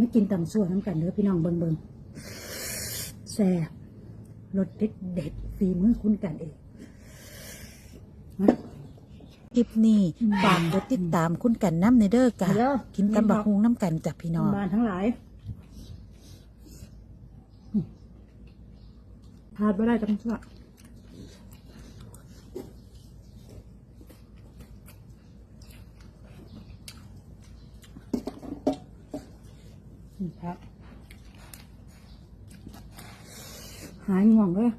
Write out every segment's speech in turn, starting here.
ไม่กินตำซั่วน้ำกันเด้อพี่น้องเบิ่งเบิ่งแซ่บรสเด็ดเด็ดฝีมือคุณกันเองนะคลิปนี้ฝากกดติดตามคุณกันน้ำในเด้อกะเด้อกินตำบักฮุงน้ำกันจากพี่น้องบ้านทั้งหลายอืมพลาดไม่ได้ตำซั่ว หายง่วงเลย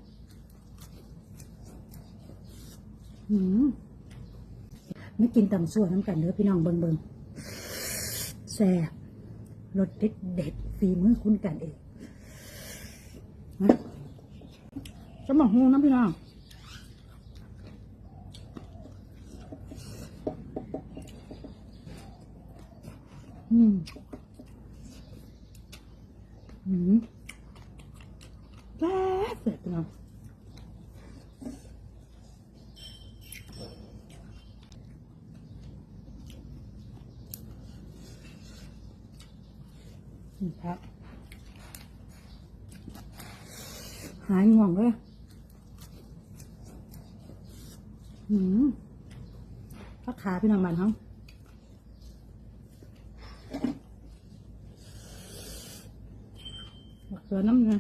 หืมไม่กินตำซั่วน้ำกันเด้อพี่น้องเบิ่งเบิงแซ่บรสเด็ดเด็ดฝีมือคุณกันเองนะจะบอกฮูน้ำพี่น้องอืม อืม ซ่บเสร็จเนาะนี่ครับหายง่วงเลยหืมพักขาพี่น้องมันเขาเกลือน้ำเนย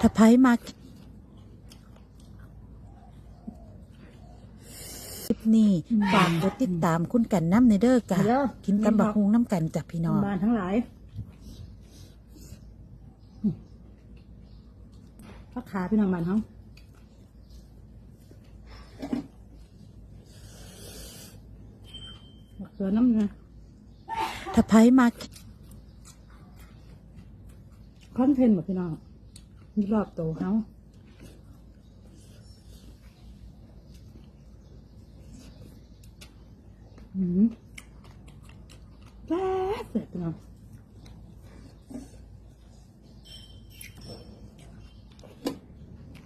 ถ้าไพ่มาคลิปนี้ฝากกดติดตามคุณกันน้ำในเด้อกะเด้อกินตำบักฮุงน้ำกันจากพี่น้องบ้านทั้งหลายอืมพักขาพี่น้องบ้านเขาบักเกลือน้ำเนยถ้าไพ่มาคอนเทนต์หมดพี่น้องมี รอบโตเขาอืมแซ่บเสร็จพี่น้อง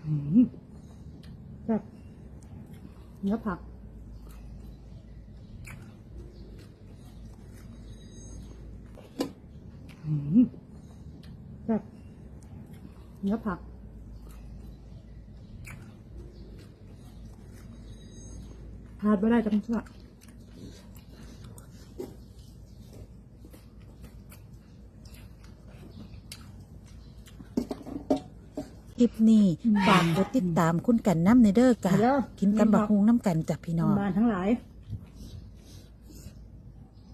อืมแซ่บเนื้อผักอืม เนื้อผักพลาดไม่ได้จังชั่วคลิปนี้ฝากกดติดตามคุณกันน้ำในเด้อกะเด้อกินตำบักฮุงน้ำกันจากพี่น้องบ้านทั้งหลาย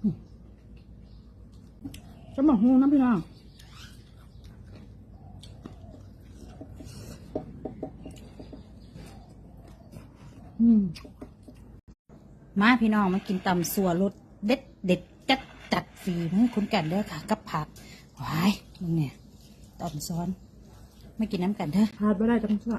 อืมจะบอกฮูน้ำพี่น้อง มมาพี่น้องมากินตำสัวรสเด็ดเด็ดจัดจัดฝีมือคุณกันเด้อค่ะ กับผักว้ายมึงเนี่ยตอนซ้อน ไม่กินน้ำกันเถอะพลาดไม่ได้จังชั่ว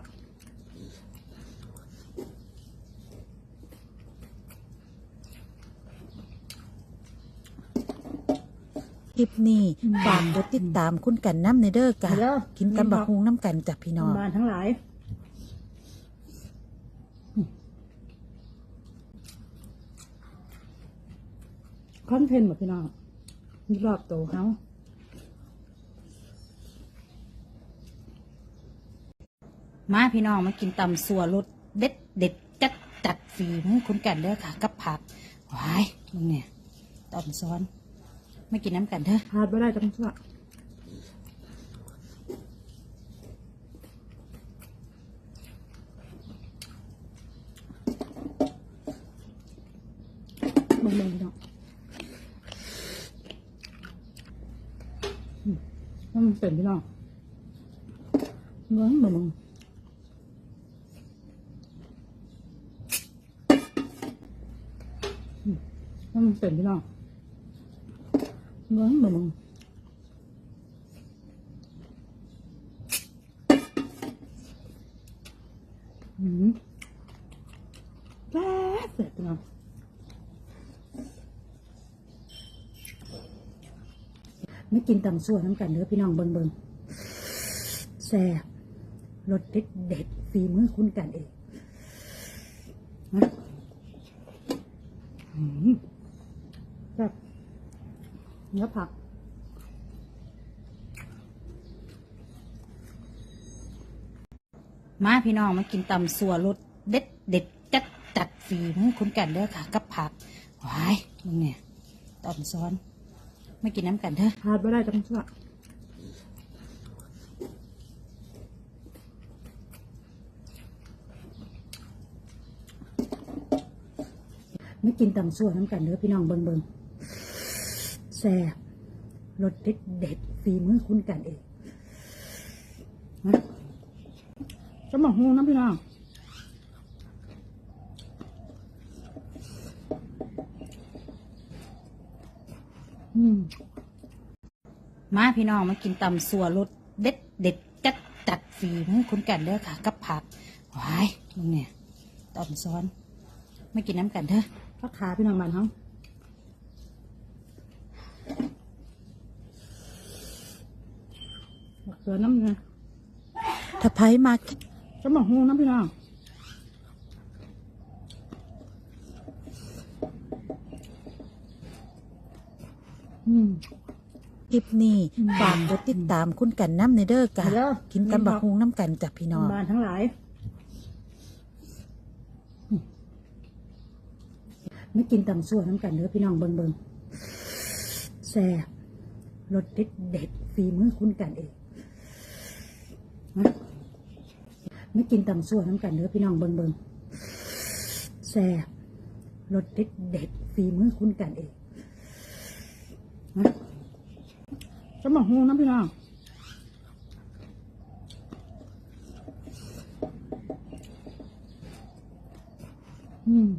คลิปนี้ฝากกดติดตามคุณกันน้ำในเด้อกะเด้อกินตำบักฮุงน้ำกันจากพี่น้องบ้านทั้งหลาย คอนเทนต์หมดพี่น้องมีรอบโตวเขามาพี่น้องมากินตำสัวรสเด็ดเด็ดจัดจัดฝีมือคุณกันเด้อค่ะ กับผักว้ายมึงเนี่ยตอนซ้อนไม่กินน้ำกันเถอะพลาดไม่ได้จังชั่วเบิ่งเบิ่งพี่น้องอืม แล้วมันเป็นพี่น้องเบิ่งเบิ่งเบิ่งอืมแล้วมันเป็นพี่น้องเบิ่งเบิ่งเบิ่ง ไม่กินตำซั่วน้ำกันเนื้อพี่น้องเบิงเบิงแซ่บรสเด็ดเด็ดฟีมือคุณกันเองนะแบบเนื้อผักมาพี่น้องมากินตำสัวรสเด็ดเด็ดจัดจัดฟีมือคุณกันเด้อค่ะ กับผักว้ายเนี่ยตอนซ้อน ไม่กินน้ำกันเถอะพลาดไม่ได้จังชั่วไม่กินตำสั่วน้ำกันเด้อพี่น้องเบิงเบิงแซ่บรสเด็ดเด็ดฝีมือคุณกันเองนะจะมาหูน้ำพี่น้อง มมาพี่น้องมากินตำสัวรสเด็ดเด็ดจัดจัดฝีมือคุณกันเด้อค่ะ กับผักว้ายมึงเนี่ยตอนซ้อนไม่กินน้ำกันเถอะพักขาพี่น้องมันเขาบักเกลือน้ำไงถ้าไพ่มาจะมาหูน้ำพี่น้อง อืม ค ลิปนี้ฝากกดติดตามคุณกันน้ำในเด้อกะเดี๋ยวกินตำบักฮุงน้ำกันจากพี่น้องบ้านทั้งหลายอืมไม่กินตำสั่วน้ำกันเด้อพี่น้องเบิงเบิงแซ่บรสเด็ดเด็ดฝีมือคุณกันเองนะไม่กินตำสั่วน้ำกันเด้อพี่น้องเบิงเบิงแซ่บรสเด็ดเด็ดฝีมือคุณกันเองนะ จะมาหูน้ำพี่น้องอืม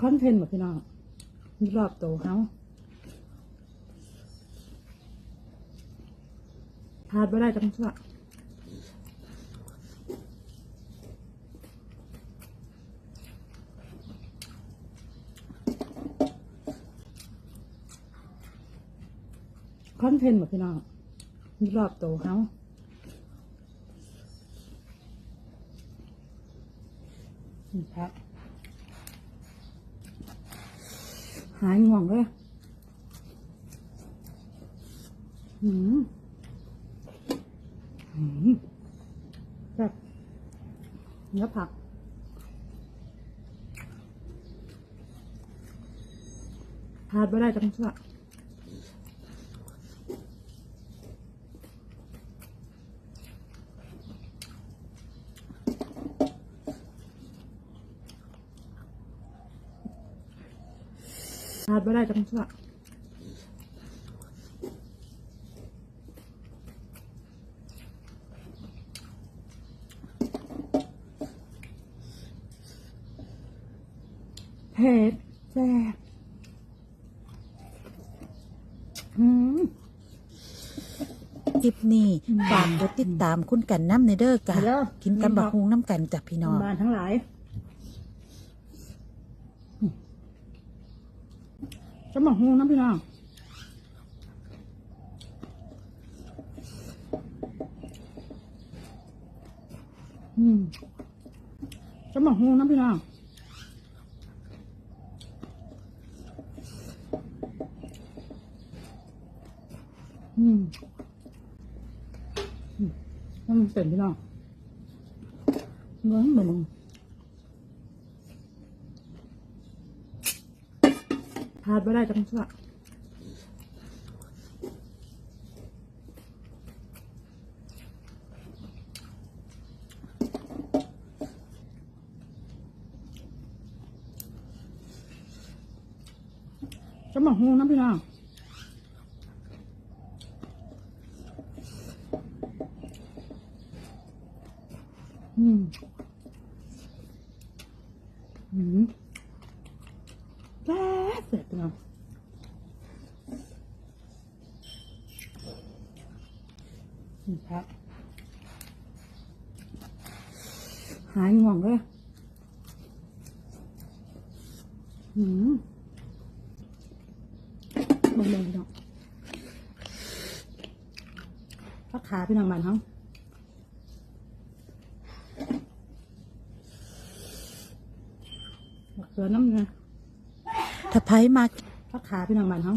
คอนเทนต์แบบพี่น้องมีรอบโตเขาพลาดไม่ได้จังชั่ว คอนเทนต์แบบพี่น้องมีรอบโตเขานี่ครับหายง่วงเลยหืมหืมแบบเนื้อผักพลาดไม่ได้จังชั่ว พลาดไม่ได้จังชั่วเผ็ดแซ่บอืม คลิปนี้ฝากกดติดตามคุณกันน้ำในเด้อกะเดี๋ยวกินตำบักฮุงน้ำกันจากพี่น้อง บ้านทั้งหลายอืม จะมาหูน้ำพี่น้องอืมจะมาหูน้ำพี่น้องอืมอืมแล้วมันเป็นพี่น้องเหมือนเหมือน พลาดไม่ได้จังชั่วจะมาหูน้ำพี่น้องอืม อืมแซ่ บเสร็จแล้วนี่ครับหายง่วงเลยอืมเบิ่งๆพี่น้องพักขาพี่น้องมันเขาบักเกลือน้ำไงถ้าไพ่มาพักขาพี่น้องมันเฮา